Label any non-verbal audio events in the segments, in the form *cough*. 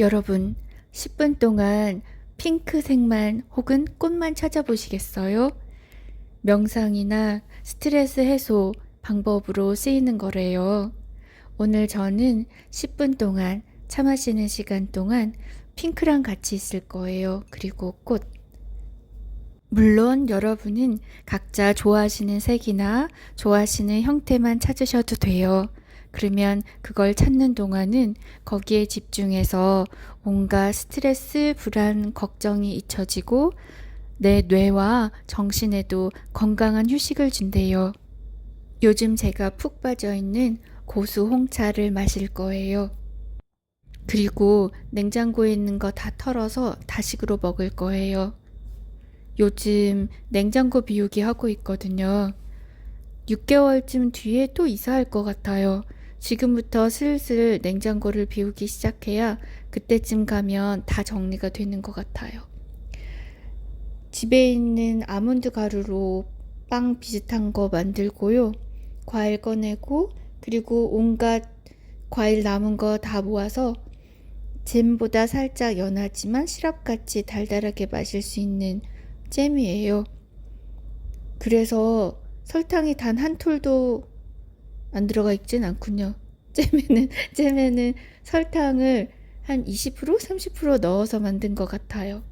여러분, 10분 동안 핑크색만 혹은 꽃만 찾아보시겠어요? 명상이나 스트레스 해소 방법으로 쓰이는 거래요. 오늘 저는 10분 동안 차 마시는 시간 동안 핑크랑 같이 있을 거예요. 그리고 꽃. 물론 여러분은 각자 좋아하시는 색이나 좋아하시는 형태만 찾으셔도 돼요. 그러면 그걸 찾는 동안은 거기에 집중해서 온갖 스트레스, 불안, 걱정이 잊혀지고 내 뇌와 정신에도 건강한 휴식을 준대요. 요즘 제가 푹 빠져 있는 고수 홍차를 마실 거예요. 그리고 냉장고에 있는 거 다 털어서 다식으로 먹을 거예요. 요즘 냉장고 비우기 하고 있거든요. 6개월쯤 뒤에 또 이사할 것 같아요. 지금부터 슬슬 냉장고를 비우기 시작해야 그때쯤 가면 다 정리가 되는 것 같아요. 집에 있는 아몬드 가루로 빵 비슷한 거 만들고요. 과일 꺼내고 그리고 온갖 과일 남은 거 다 모아서 잼보다 살짝 연하지만 시럽같이 달달하게 마실 수 있는 잼이에요. 그래서 설탕이 단 한 톨도 안 들어가 있진 않군요. *laughs* 잼에는, 잼에는 설탕을 한 20%, 30% 넣어서 만든 것 같아요.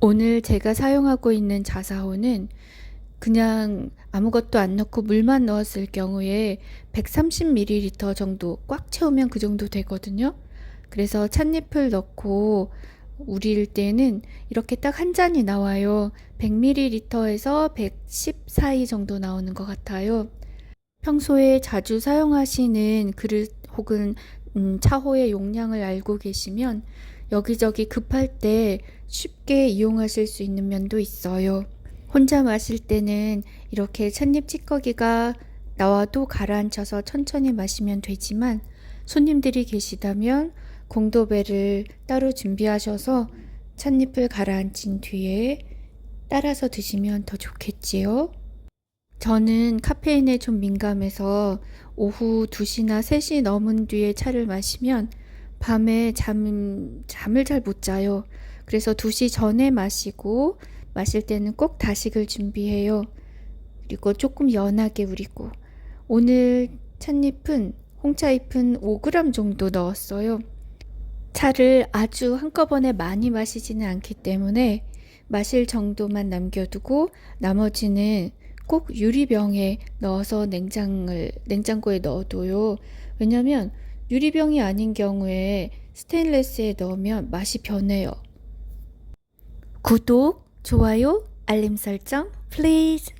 오늘 제가 사용하고 있는 자사호는 그냥 아무것도 안 넣고 물만 넣었을 경우에 130ml 정도 꽉 채우면 그 정도 되거든요. 그래서 찻잎을 넣고 우릴 때는 이렇게 딱 한 잔이 나와요. 100ml에서 110 사이 정도 나오는 것 같아요. 평소에 자주 사용하시는 그릇 혹은 음, 차호의 용량을 알고 계시면 여기저기 급할 때 쉽게 이용하실 수 있는 면도 있어요. 혼자 마실 때는 이렇게 찻잎 찌꺼기가 나와도 가라앉혀서 천천히 마시면 되지만 손님들이 계시다면 공도배를 따로 준비하셔서 찻잎을 가라앉힌 뒤에 따라서 드시면 더 좋겠지요. 저는 카페인에 좀 민감해서 오후 2시나 3시 넘은 뒤에 차를 마시면 밤에 잠, 잠을 잘 못 자요. 그래서 2시 전에 마시고 마실 때는 꼭 다식을 준비해요. 그리고 조금 연하게 우리고 오늘 찻잎은 홍차잎은 5g 정도 넣었어요. 차를 아주 한꺼번에 많이 마시지는 않기 때문에 마실 정도만 남겨두고 나머지는 꼭 유리병에 넣어서 냉장을 냉장고에 넣어둬요. 왜냐면 유리병이 아닌 경우에 스테인레스에 넣으면 맛이 변해요. 구독, 좋아요, 알림 설정, 플리즈.